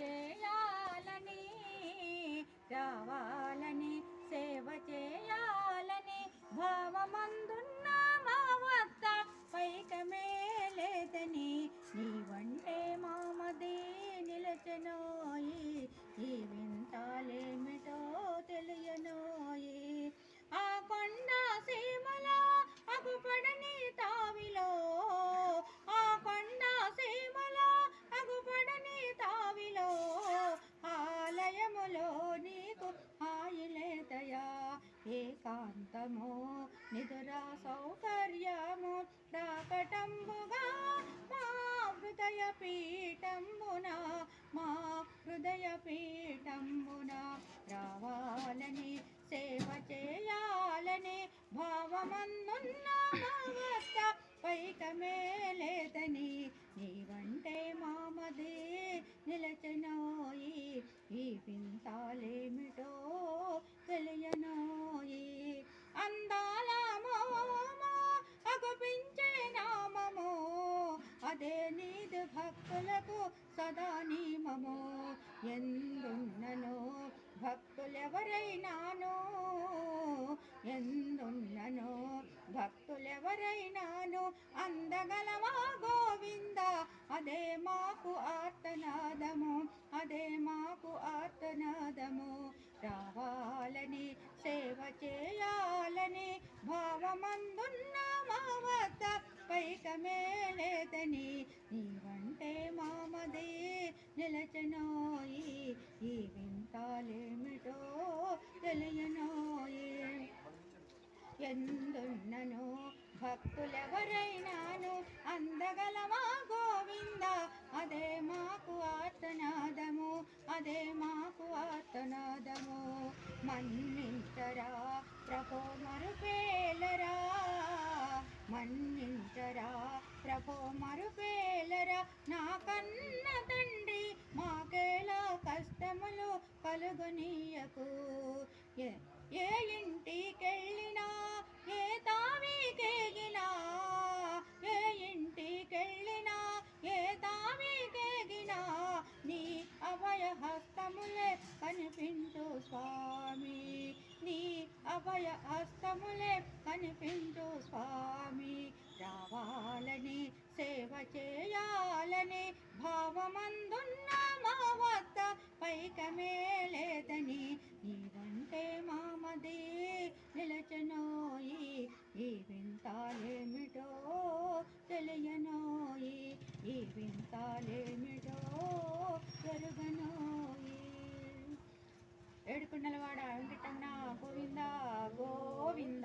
చేయాలని రావాలని శాంతము నిదురా సౌకర్యము ప్రాకటంబుగా మా హృదయ పీఠంబున మా హృదయ పీఠంబున రావాలని సేవ చేయాలని భావమన్నున్న మా వద్ద నీ వంట భక్తులకు సదా నీమము ఎందున్నను భక్తులెవరైనాను? ఎందున్నను భక్తులెవరైనాను? అందగలవా గోవింద? అదే మాకు ఆర్తనాదము. అదే మాకు ఆర్తనాదము. నిలచనోయి ఈ వింతాలేమిటో తెలియనోయి ఎందున్నను భక్తులెవరైనాను అందగలమా గోవింద అదే మాకు ఆర్తనాదము అదే మాకు ఆర్తనాదము. మన్నించరా ప్రభో మరుపేలరా మన్నించరా ప్రభో మరుపేలరా నా కన్న తండ్రి కలుగునీయకు. ఏ- ఇంటికెళ్ళినా ఏ తామీకేగినా ఏ ఇంటికెళ్ళినా ఏ తామీకేగినా నీ అభయ హస్తములే కనిపించు స్వామి. నీ అభయ హస్తములే కనిపించు స్వామి. రావాలని సేవ చేయాలని భావమందున్న వద్ద నీవంటే మామది నిలచనోయి ఈ వింతాలేమిటో తెలియనోయి ఈ వింతాలేమిటో జరుగనోయి. ఏడుకుండలవాడ వెంకటన్న గోవింద.